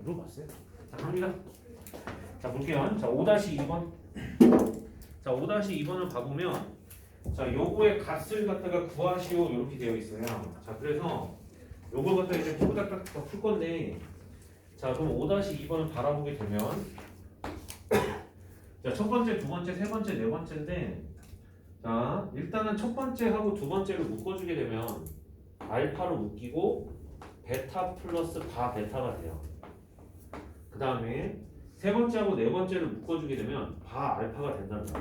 물어봤어요. 자, 갑니다. 자, 볼게요. 자, 5-2번. 자, 5-2번을 봐보면 자, 요거의 값을 갖다가 구하시오 이렇게 되어 있어요. 자, 그래서 요걸 갖다가 이제 후다닥 풀 건데 자, 그럼 5-2번을 바라보게 되면 자, 첫 번째, 두 번째, 세 번째, 네 번째인데 자, 일단은 첫 번째하고 두 번째를 묶어주게 되면 알파로 묶이고 베타 플러스 바 베타가 돼요. 그 다음에 세 번째하고 네 번째를 묶어주게 되면 바 알파가 된단다.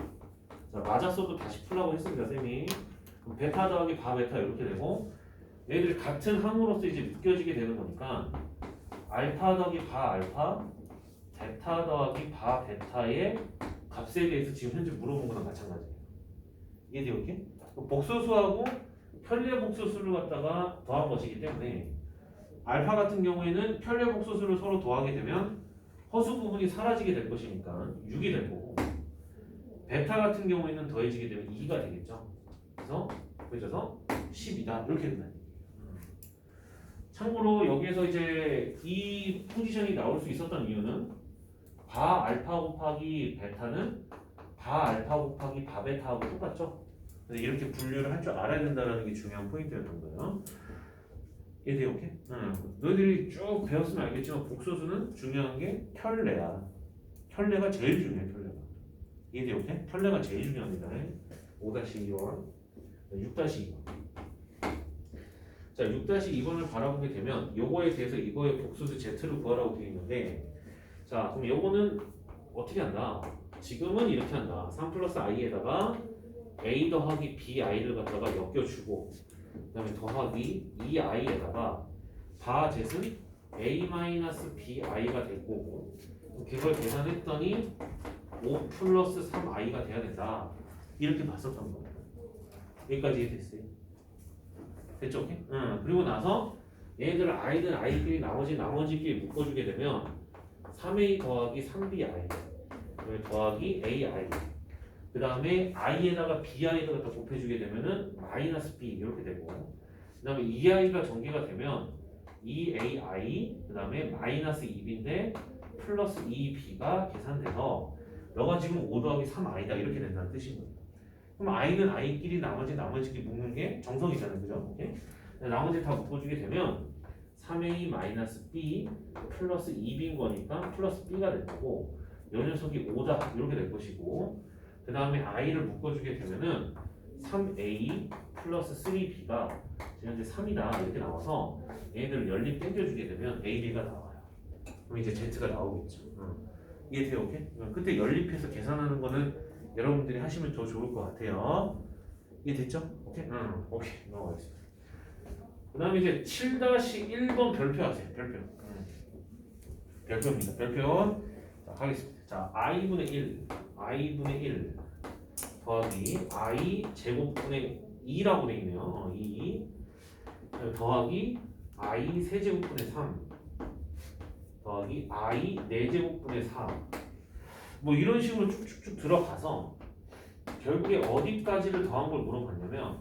자 맞았어도 다시 풀라고 했습니다 쌤이. 그럼 베타 더하기 바 베타 이렇게 되고 얘들이 같은 항으로서 이제 묶여지게 되는 거니까 알파 더하기 바 알파 베타 더하기 바 베타의 값에 대해서 지금 현재 물어본 거랑 마찬가지예요. 이렇게? 복소수하고 편리의 복소수를 갖다가 더한 것이기 때문에 알파 같은 경우에는 편리의 복소수를 서로 더하게 되면 허수 부분이 사라지게 될 것이니까 6이 될 거고 베타 같은 경우에는 더해지게 되면 2가 되겠죠. 그래서 그래서 10이다 이렇게 된다. 참고로 여기에서 이제 이 포지션이 나올 수 있었던 이유는 바 알파 곱하기 베타는 바 알파 곱하기 바 베타하고 똑같죠. 이렇게 분류를 할 줄 알아야 된다는 게 중요한 포인트였던 거예요. 이해돼요? 오케이? 응. 너희들이 쭉 배웠으면 알겠지만 복소수는 중요한 게 켤레야. 켤레가 제일 중요해, 켤레가. 이해돼요? 오케이? 켤레가 제일 중요합니다. 5-2번, 6-2번. 자, 6-2번을 바라보게 되면 요거에 대해서 이거의 복수수 Z를 구하라고 되어 있는데 자, 그럼 요거는 어떻게 한다? 지금은 이렇게 한다. 3 플러스 i에다가 a 더하기 bi를 갖다가 엮여주고 그 다음에 더하기 2i에다가 바 zet은 a-bi가 될 거고 그걸 계산했더니 5 플러스 3i가 돼야 된다 이렇게 봤었던 겁니다 여기까지 이해됐어요? 됐죠? 오케이? 응. 그리고 나서 얘들 i들 i끼리 나머지 나머지끼리 묶어주게 되면 3a 더하기 3bi 그다음에 더하기 ai 그 다음에 i에다가 bi를 갖다 곱해주게 되면은 마이너스 b 이렇게 되고 그 다음에 2i가 전개가 되면 2ai 그 다음에 마이너스 2b인데 플러스 2b가 계산돼서 너가 지금 5 더하기 3i다 이렇게 된다는 뜻인 거예요. 그럼 i는 i끼리 나머지 나머지끼리 묶는 게 정성이잖아요. 그죠? 나머지 다 묶어주게 되면 3a 마이너스 b 플러스 2b인 거니까 플러스 b가 될 거고 요 녀석이 5다 이렇게 될 것이고 그 다음에 i를 묶어주게 되면은 3a 플러스 3b가 현재 3이다 이렇게 나와서 얘들을 연립 땡겨주게 되면 a, b가 나와요. 그럼 이제 z가 나오겠죠. 응. 이해돼요? 오케이? 응. 그때 연립해서 계산하는 거는 여러분들이 하시면 더 좋을 것 같아요. 이해됐죠? 오케이? 응. 오케이. 넘어가겠습니다. 그 다음에 이제 7-1번 별표 하세요. 별표. 응. 별표입니다. 별표. 자, 가겠습니다. 자, i분의 1, i분의 1 더하기 i 제곱분의 2라고 돼 있네요. 어, 2 더하기 i 세제곱분의 3 더하기 i 4제곱분의 4 뭐 이런 식으로 쭉쭉쭉 들어가서 결국에 어디까지를 더한 걸 물어봤냐면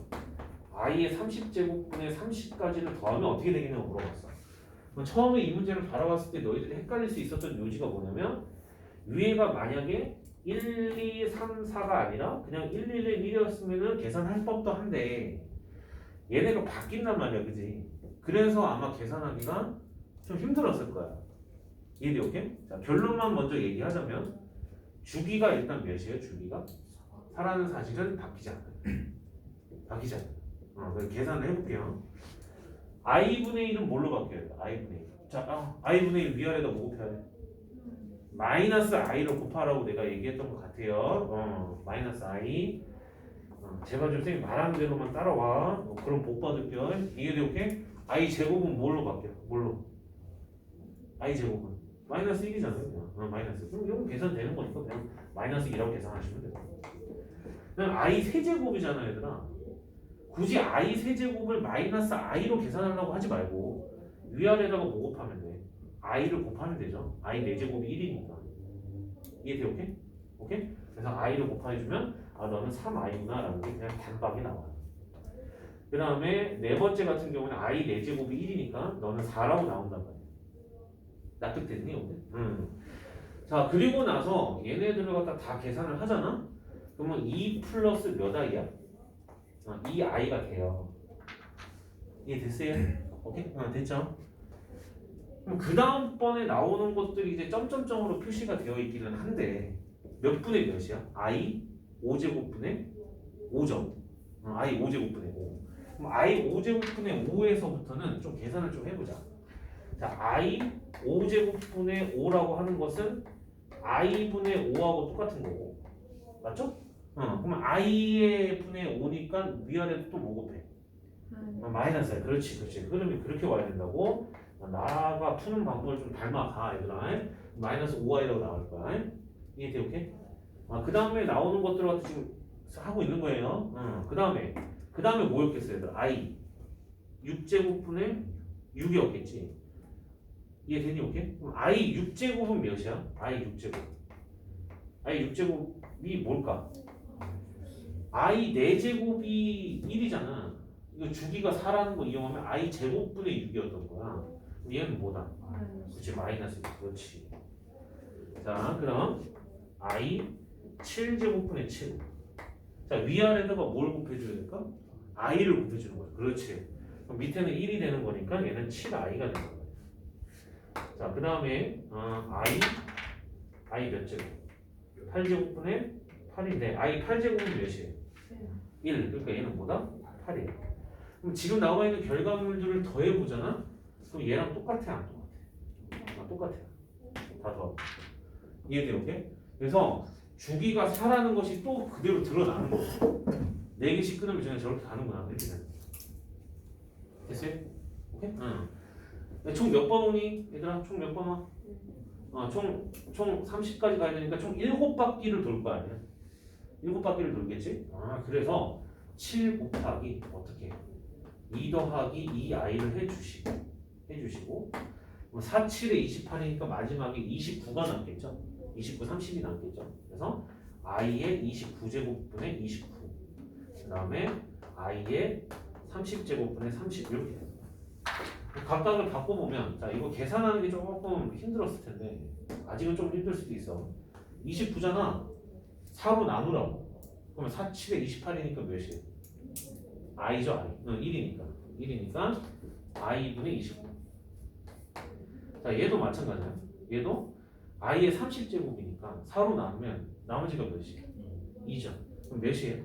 i의 30제곱분의 30까지를 더하면 어떻게 되겠냐고 물어봤어. 처음에 이 문제를 바라봤을 때 너희들이 헷갈릴 수 있었던 요지가 뭐냐면 위에가 만약에 1, 2, 3, 4가 아니라 그냥 1, 1, 1이었으면은 계산할 법도 한데 얘네가 바뀐단 말이야 그지 그래서 아마 계산하기가 좀 힘들었을 거야 이해돼 오케이? 자 결론만 먼저 얘기하자면 주기가 일단 몇이에요 주기가? 사라는 사실은 바뀌지 않아요 바뀌지 않아요 어, 그럼 계산을 해볼게요 i분의 1은 뭘로 바뀌어요? i분의 1 자, 아, i분의 1 위아래다 뭐 곱해야 돼? 마이너스 i로 곱하라고 내가 얘기했던 것 같아요. 어, 마이너스 i. 어, 제발 좀 선생님 말하는 대로만 따라와. 어, 그럼 복 받을게요. 이해돼 오케이? i 제곱은 뭘로 바뀌어? 뭘로? i 제곱은 마이너스 1이잖아요. 그냥. 어, 마이너스. 그럼 이건 계산되는 거니까 그냥 마이너스 2라고 계산하시면 돼요. 그냥 i 세제곱이잖아요, 얘들아. 굳이 i 세제곱을 마이너스 i로 계산하려고 하지 말고 위아래다가 뭐 곱하면 돼? I를 곱하면 되죠. i 4제곱이 1이니까. 이해돼? 오케이? 오케이? 그래서 i를 곱해주면 아 너는 3i구나 라는 게 그냥 단박에 나와요. 그 다음에 네 번째 같은 경우는 i 4제곱이 1이니까 너는 4라고 나온단 말이야. 납득됐니 오늘? 음. 자 그리고 나서 얘네들을 갖다 다 계산을 하잖아. 그러면 2 플러스 몇 i야? 어, 2i가 돼요. 이해 됐어요? 오케이? 어, 됐죠? 그럼 그 다음번에 나오는 것들이 이제 점점점으로 표시가 되어 있기는 한데 몇 분의 몇이야? i 5제곱분의 5점. 어, i 5제곱분의 5. 그럼 i 5제곱분의 5에서부터는 좀 계산을 좀 해보자. 자, i 5제곱분의 5라고 하는 것은 i분의 5하고 똑같은 거고. 맞죠? 어, 그러면 i의 분의 5니까 위아래도 또 뭐 곱해? 어, 마이너스야. 그렇지, 그렇지. 흐름이 그렇게 와야 된다고. 어, 나가 푸는 방법을 좀 닮아가, 얘들아. 마이너스 5i라고 나올 거야. 이해돼, 오케이? 아, 그 다음에 나오는 것들 같은 지금 하고 있는 거예요. 어, 그 다음에, 그 다음에 뭐였겠어요, 얘들? i. 6제곱분의 6이었겠지. 이해되니, 오케이? 그럼 i 6제곱은 몇이야? i 6제곱. i 6제곱이 뭘까? i 4제곱이 1이잖아. 이거 주기가 4라는 거 이용하면 i 제곱분의 6이었던 거야. 얘는 뭐다? 그렇지 마이너스 그렇지. 자 그럼 i 7제곱분의 7. 자 위아래다가 뭘 곱해줘야 될까? i를 곱해주는 거야. 그렇지. 그럼 밑에는 1이 되는 거니까 얘는 7i가 되는 거야. 자 그 다음에 어, i i 몇 제곱? 8제곱분의 8인데 i 8제곱은 몇이에요? 1. 그러니까 얘는 뭐다? 8이에요. 그럼 지금 나와 있는 결과물들을 더해 보잖아. 그럼 얘랑 똑같아 안 똑같아? 아, 똑같아. 다 더하고. 이해돼 오케이? 그래서 주기가 4라는 것이 또 그대로 드러나는 거야. 4개씩 끊으면 저는 저렇게 가는구나. 됐어요? 오케이? 응. 총 몇 번 오니? 얘들아 총 몇 번 와? 어, 총, 총 30까지 가야 되니까 총 7바퀴를 돌 거 아니야? 7바퀴를 돌겠지? 아, 그래서 7 곱하기 어떻게? 2 더하기 2i를 해주시고 해주시고 뭐 4, 7에 28이니까 마지막에 29가 남겠죠? 29, 30이 남겠죠? 그래서 i의 29제곱분의 29 그 다음에 i의 30제곱분의 30 이렇게 돼요. 각각을 바꿔보면 자 이거 계산하는 게 조금 힘들었을 텐데 아직은 좀 힘들 수도 있어 29잖아 4로 나누라고 그러면 4, 7에 28이니까 몇이에요? i죠 i 응, 1이니까 1이니까 i분의 29 자 얘도 마찬가지야 얘도 i의 30제곱이니까 4로 나누면 나머지가 몇이에요? 2죠 그럼 몇이에요?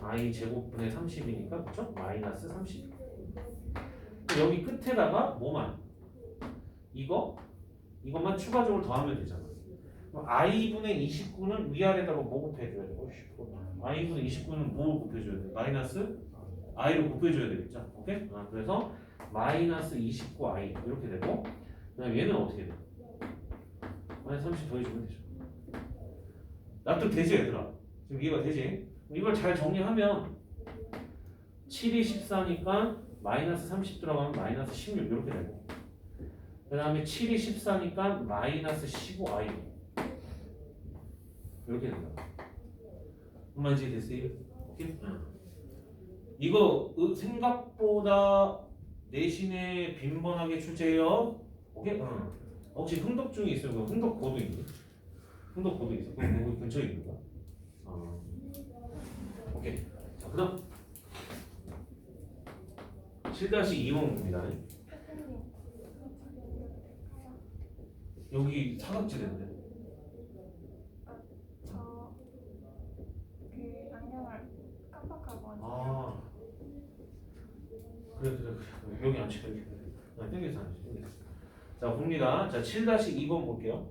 i 제곱분의 30이니까 그쵸? 마이너스 30 여기 끝에다가 뭐만 이거 이것만 추가적으로 더하면 되잖아 i분의 29는 위아래다가 뭐 곱해줘야 돼? i분의 29는 뭐 곱해줘야 돼? 마이너스 i로 곱해줘야 되겠죠? 오케이? 아, 그래서 마이너스 29i 이렇게 되고 그다음 얘는 어떻게 돼? 마이너스 30 더해주면 되죠 납득 되지 얘들아? 지금 이해가 되지? 이걸 잘 정리하면 7이 14니까 마이너스 30 들어가면 마이너스 16 이렇게 되고 그 다음에 7이 14니까 마이너스 15i 이렇게 된다 얼마인지 됐어요? 오케이? 응. 이거 으- 생각보다 내신에 빈번하게 출제해요 오케이? 응. 혹시 흥덕 중에 있어요? 그 흥덕 고도 있니? 흥덕 고도 있어? 그럼 거기 근처에 있는 거야? 어. 오케이 자 그 다음 7-2번입니다. 여기 사각지대인데. 저 그 안경을 깜빡하고 아. 그래 그래 그래. 여기 앉혀 여기. 아, 땡겨서 앉혀 땡겨서. 자 봅니다. 자 7-2번 볼게요.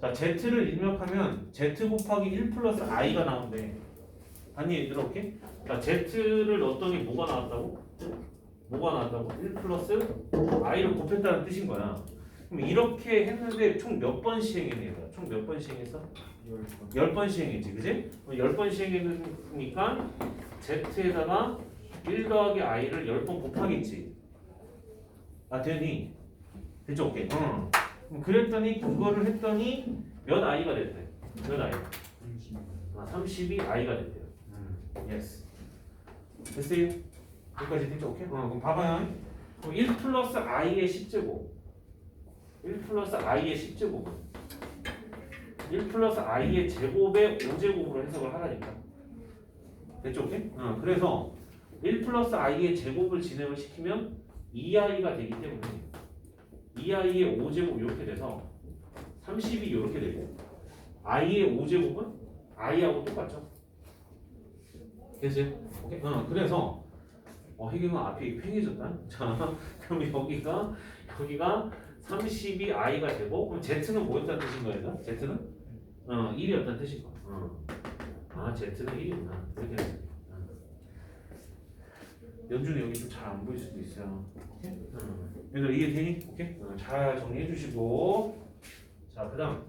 자 z를 입력하면 z 곱하기 1 플러스 i가 나온대. 아니 오케이? 자 z를 넣었더니 뭐가 나왔다고? 뭐가 나왔다고? 1 플러스 i를 곱했다는 뜻인 거야. 그럼 이렇게 했는데 총 몇 번 시행했냐? 총 몇 번 시행했어? 10번 시행했지, 그지? 10번 시행했으니까 z에다가 1 더하기 i를 10번 곱하겠지. 아, 되니? 됐죠? 오케이. 어. 그럼 그랬더니 그거를 했더니 몇 i가 됐대? 몇 i? 아, 32 i가 됐대요. 음, 예스. 됐어요? 여기까지 됐죠? 오케이? 어, 그럼 봐봐요. 그럼 1 플러스 i의 10제곱. 1 플러스 i의 10제곱은 1 플러스 i의 제곱의 5제곱으로 해석을 하라니까. 됐죠? 오케이? 어, 그래서 1 플러스 i의 제곱을 진행을 시키면 2i가 되기 때문에 2i의 5제곱 이렇게 돼서 30이 이렇게 되고 i의 5제곱은 i하고 똑같죠? 됐어요? 오케이? 어, 그래서 어, 해경은 앞이 팽해졌다. 자, 그럼 여기가 여기가 30이 i가 되고 그럼 z는 뭐였다는 뜻인 거예요? z는 어 1이었다는 뜻인 거야. 어. 아 z는 1이구나. 이렇게. 연준이 여기 좀 잘 안 보일 수도 있어요. 오케이? 어. 얘들 이해 되니? 오케이? 어, 잘 정리해 주시고 자 그다음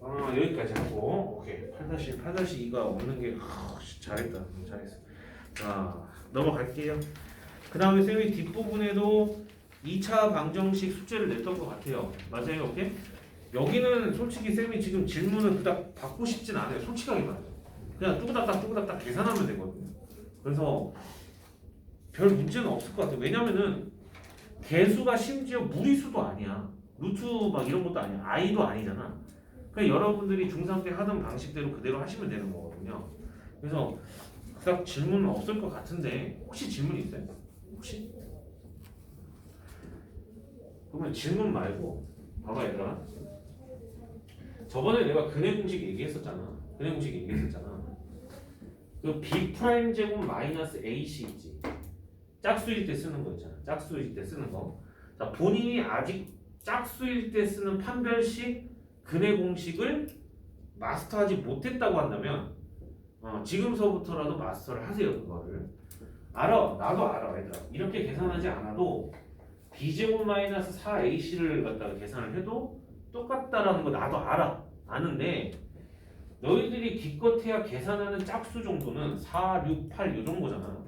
어, 여기까지 하고 오케이 8다시 8-2가 없는 게 아, 씨, 잘했다 음, 잘했어 자 넘어갈게요 그 다음에 쌤이 뒷부분에도 2차 방정식 숙제를 냈던 것 같아요 맞아요 오케이? 여기는 솔직히 쌤이 지금 질문을 그닥 받고 싶진 않아요 솔직하게 말해서 그냥 뚜구닥닥 뚜구닥닥 계산하면 되거든요 그래서 별 문제는 없을 것 같아요. 왜냐면은 개수가 심지어 무리수도 아니야. 루트 막 이런 것도 아니야. I도 아니잖아. 그냥 여러분들이 중3 때 하던 방식대로 그대로 하시면 되는 거거든요. 그래서 그닥 질문은 없을 것 같은데 혹시 질문 있어요? 혹시? 그러면 질문 말고 봐봐 얘들아. 저번에 내가 근해 공식 얘기했었잖아. 근해 공식 얘기했었잖아 그 b 프라임 제곱 마이너스 ac 있지. 짝수일 때 쓰는 거 있잖아. 짝수일 때 쓰는 거 자 본인이 아직 짝수일 때 쓰는 판별식 근해 공식을 마스터하지 못했다고 한다면 어, 지금서부터라도 마스터를 하세요 그거를. 알아 나도 알아 얘들아. 이렇게 계산하지 않아도 b제곱 마이너스 4ac를 갖다가 계산을 해도 똑같다라는 거 나도 알아. 아는데 너희들이 기껏해야 계산하는 짝수 정도는 4, 6, 8요 정도잖아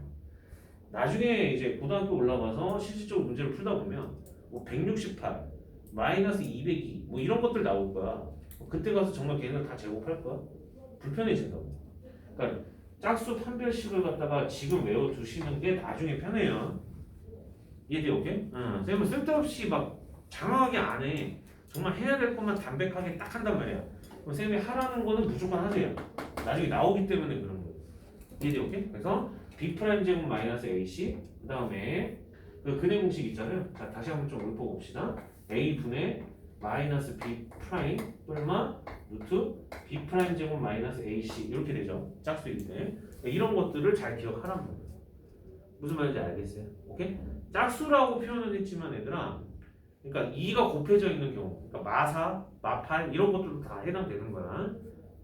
나중에 이제 고등학교 올라가서 실질적으로 문제를 풀다 보면 뭐 168, 마이너스 202, 뭐 이런 것들 나올 거야. 그때 가서 정말 걔네들 다 제곱할 거야. 불편해진다고. 그러니까 짝수 판별식을 갖다가 지금 외워두시는 게 나중에 편해요. 이해돼요, 오케이? 응. 쌤은 쓸데없이 막 장황하게 안 해. 정말 해야 될 것만 담백하게 딱 한단 말이야. 그럼 쌤이 하라는 거는 무조건 하세요. 나중에 나오기 때문에 그런 거예요. 이해돼요? 그래서 b 프라임 제곱 마이너스 ac 그 다음에 그 근해 공식 있잖아요. 자 다시 한번 좀 읊어봅시다. a 분의 마이너스 b 프라임 뿔마 루트 b 프라임 제곱 마이너스 ac 이렇게 되죠. 짝수일 때 이런 것들을 잘 기억하란 말이에요. 무슨 말인지 알겠어요? 오케이? 짝수라고 표현을 했지만 얘들아 그러니까 2가 곱해져 있는 경우 그러니까 마사, 마팔 이런 것들도 다 해당되는 거야.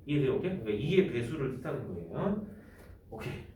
이해돼요? 오케이? 그러니까 2의 배수를 뜻하는 거예요. 오케이.